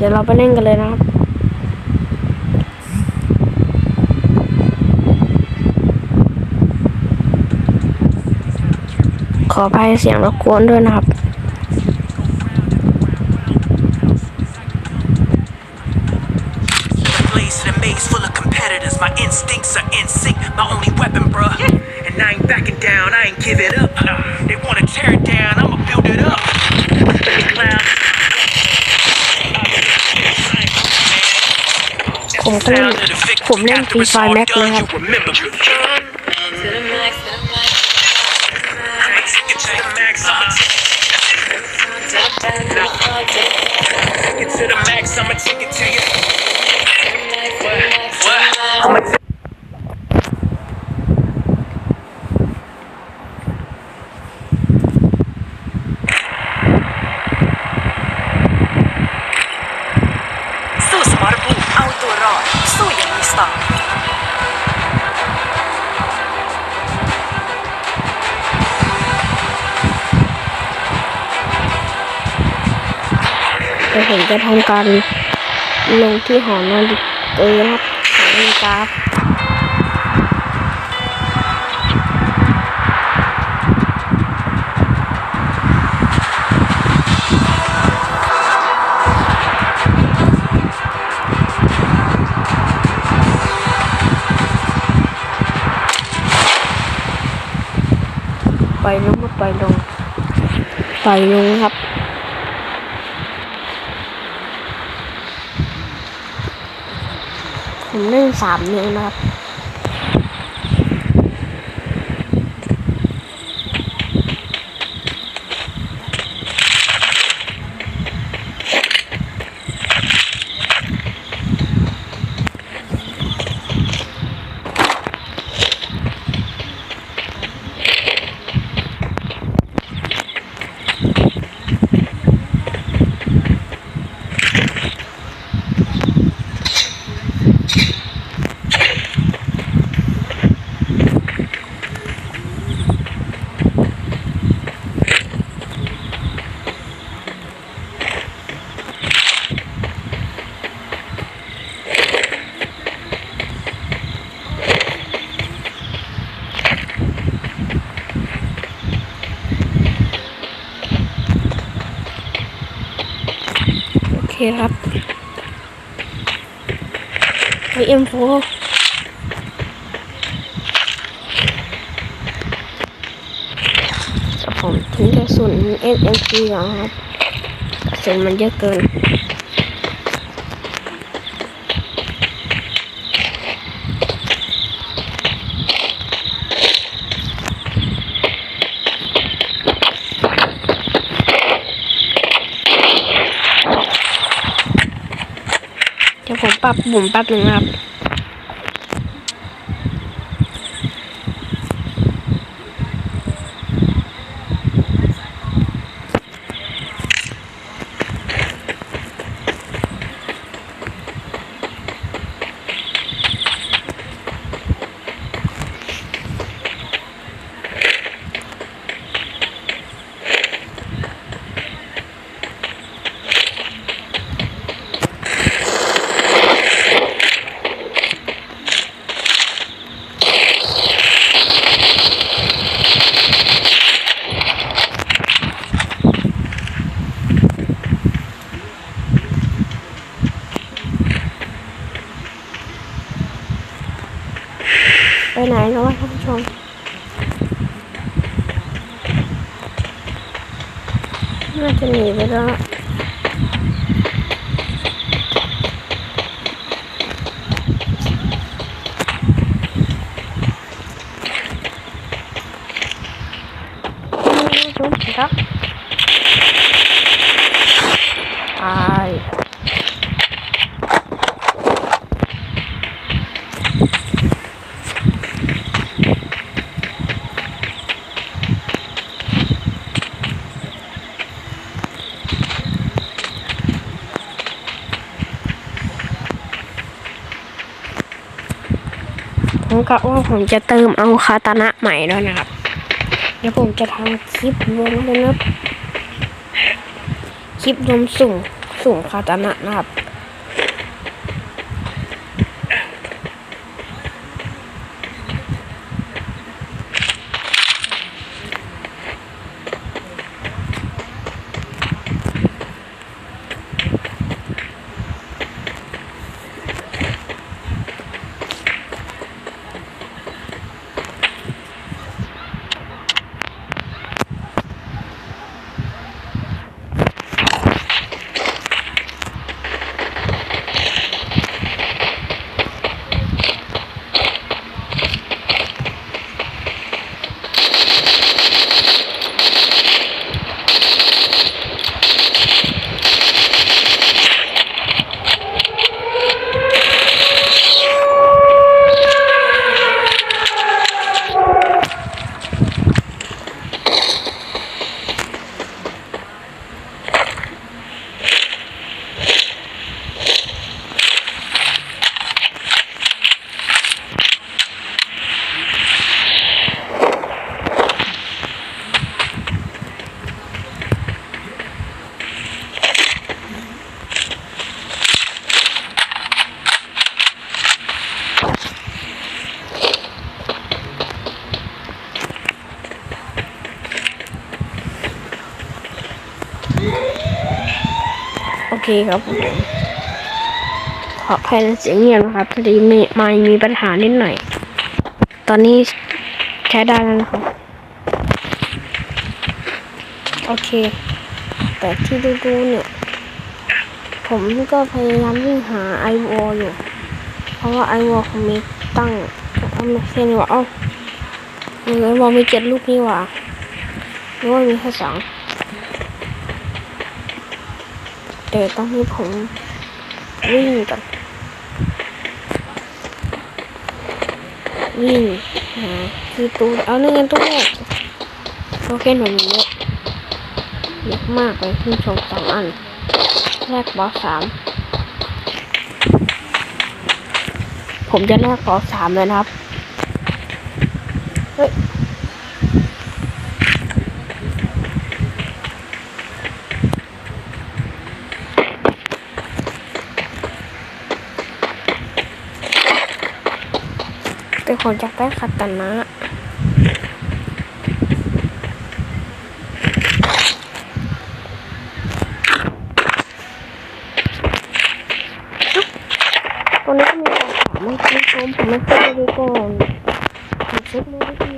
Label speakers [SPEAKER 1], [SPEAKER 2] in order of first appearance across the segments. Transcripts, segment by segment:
[SPEAKER 1] เดี๋ยวเราไปเล่นกันเลยนะครับ ขออภัยเสียงรบกวนด้วยนะครับ ผมก็เล่นผมเล่น Free Fire Max นะครับ
[SPEAKER 2] You remember me.
[SPEAKER 3] To the max, to the max.
[SPEAKER 2] Take it to the max. I'ma
[SPEAKER 3] Top down, top down,
[SPEAKER 2] take it to the max. I'ma take it to you.
[SPEAKER 4] ดี๋ย
[SPEAKER 1] วผมจะทำการลงที่หอนาฬิกาเออนะครับหอนาฬิกาไปลงมาไปลงไปลงครับ ผมเล่นสามนิ้วนะครับ คครับไปเอ็มโฟผมทิ้งกระสุน SMG ก่อนครับกระสุนมันเยอะเกิน เดี๋ยวผม ปรับหมุนแป๊บหนึ่งครับ ไปไห นแล้ววะท่านผู้ชมน่าจะหนีไปแล้วอะท่านผู้ชมครับตาย ผมกะว่าผมจะเติมเอาคาตานะใหม่ด้วยนะครับ เดี๋ยวผมจะทำคลิปรวมนะครับ คลิปรวมสุ่มสุ่มคาตานะนะครับ โอเคครับผมขออภัยในเสียงเงียบนะครับพอดีไม่ไม่มีปัญหานิดหน่อย ตอนนี้ใช้ได้แล้วนะครับ โอเค แต่ที่ดูๆเนี่ย ผมก็พยายามวิ่งหาไอวออยู่ เพราะว่าไอวอเขามีตั้งเอาไม่ใช่นี่ว่าเอ้าไอวอมีเจ็ดลูกนี่ว่าหรือว่ามีแค่สอง เดี๋ยวต้องให้ผมวิ่งก่อนวิ่งหาที่ตู้เอาหนึ่งอันตู้แรกโอเคหนูมีเยอะเยอะมากเลยคุณชมสองอัน แรกบอสสามผมจะแลกบอสสามเลยนะครับ เฮ้ย แต่ ผมอยากได้คาตานะตอนนี้ก็มีการถามมันคุณผู้ชมผมไม่เคยดูก่อนผมเช็คมือดี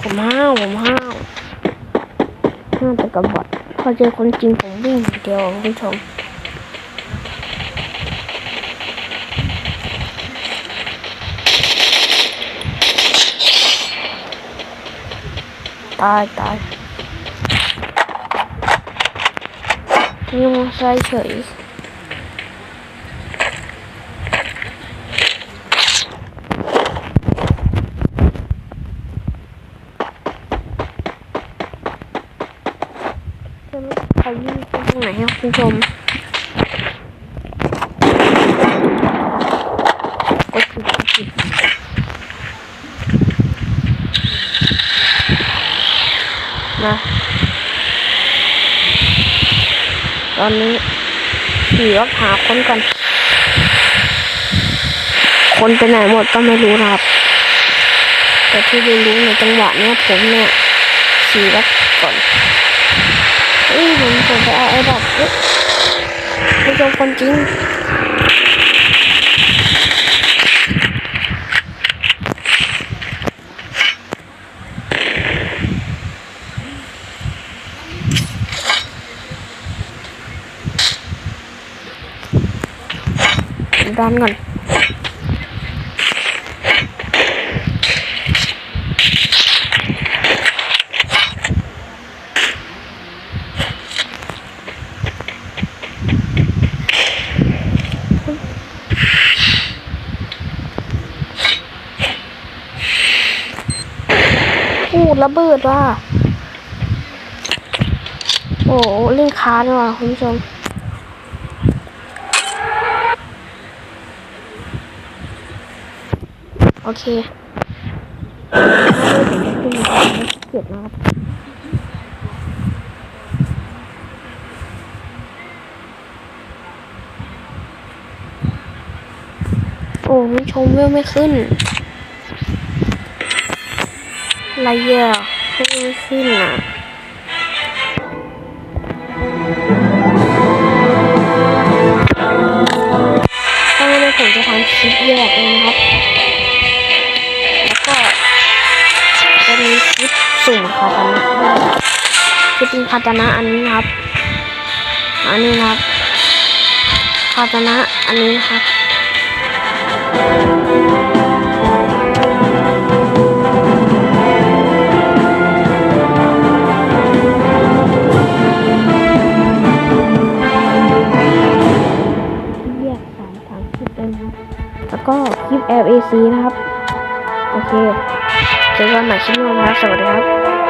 [SPEAKER 1] ผมห้าวผมห้าว น่าจะกระบอดพอเจอคนจริงผมวิ่งเดียวคุณผู้ชมตายตายนี่มอไซค์เฉยจะไม่ใครวิ่งไปตรงไหนครับคุณ ผู้ชม กดผิดกผิดนะตอนนี้ขี่รถหาคนก่อนคนไปไหนหมดก็ไม่รู้ครับแต่ที่รู้ในจังหวะเนี้ยผมเนี่ยขี่รถก่อน ผมผมไปเอาไอ้ดอกเอ้ยไม่เจอคนจริงดันก่อน อู้ระเบิดว่ะโอ้เล่นค้าดีว่ะคุณผู้ชมโอเคเก็บนะครับโอ้ไม่ชมเวลไม่ขึ้น ไรเยอะเวลไม่ขึ้นอะถ้าไม่ได้ผมจะทำคลิปแยกเลยนะครับ แล้วก็จะมีคลิปสุ่มคาตานะด้วยคลิปเป็นคาตานะอันนี้ครับ อันนี้นะครับคาตานะอันนี้นะครับ ลิป LAC นะครับ โอเคเจอกันใหม่คลิปหน้านะครับ สวัสดีครับ